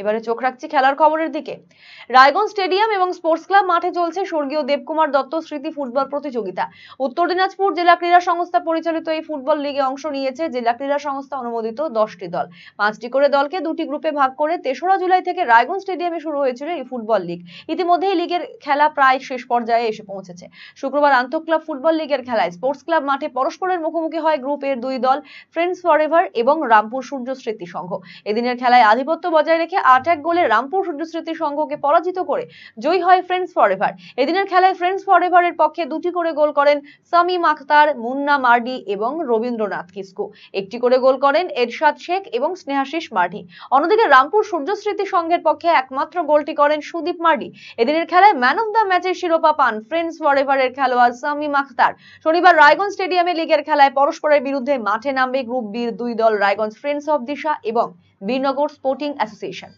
এবারে চোখ রাখছি খেলার খবরের দিকে। রায়গঞ্জ স্টেডিয়াম এবং স্পোর্টস ক্লাব মাঠে চলছে স্বর্গীয় দেবকুমার দত্ত স্মৃতি ফুটবল প্রতিযোগিতা। উত্তর দিনাজপুর জেলা ক্রীড়া সংস্থা পরিচালিত এই ফুটবল লিগে অংশ নিয়েছে জেলা ক্রীড়া সংস্থা অনুমোদিত দশটি দল। পাঁচটি করে দলকে দুটি গ্রুপে ভাগ করে তেসরা জুলাই থেকে রায়গঞ্জ স্টেডিয়ামে শুরু হয়েছিল এই ফুটবল লিগ। ইতিমধ্যে এই লিগের খেলা প্রায় শেষ পর্যায়ে এসে পৌঁছেছে। শুক্রবার আন্তঃক্লাব ফুটবল লিগের খেলায় স্পোর্টস ক্লাব মাঠে পরস্পরের মুখোমুখি হয় গ্রুপ এর দুই দল, ফ্রেন্ডস ফরএভার এবং রামপুর সূর্য স্মৃতি সংঘ। এদিনের খেলায় আধিপত্য বজায় রেখে আট এক গোলে রামপুর সূর্য স্মৃতি সংঘকে পরাজিত করে জয়ী হয় ফ্রেন্ডস ফরএভার এদিনের খেলায় ফ্রেন্ডস ফরএভারের পক্ষে দুটি করে গোল করেন সামিম আখতার, মুন্না মার্ডি এবং রবীন্দ্রনাথ কিসকু। একটি করে গোল করেন এরশাদ শেখ এবং স্নেহাশিস মার্ডি। অন্যদিকে রামপুর সূর্য স্মৃতি সংঘের পক্ষে একমাত্র গোলটি করেন সুদীপ মার্ডি। এদিনের খেলায় ম্যান অফ দ্য ম্যাচের শিরোপা পান ফ্রেন্ডস ফরএভারের খেলোয়াড় সামিম আখতার। শনিবার রায়গঞ্জ স্টেডিয়ামে লিগের খেলায় পরস্পরের বিরুদ্ধে মাঠে নামবে গ্রুপ বির দুই দল রায়গঞ্জ ফ্রেন্ডস অফ দিশা এবং বীরনগর স্পোর্টিং অ্যাসোসিয়েশন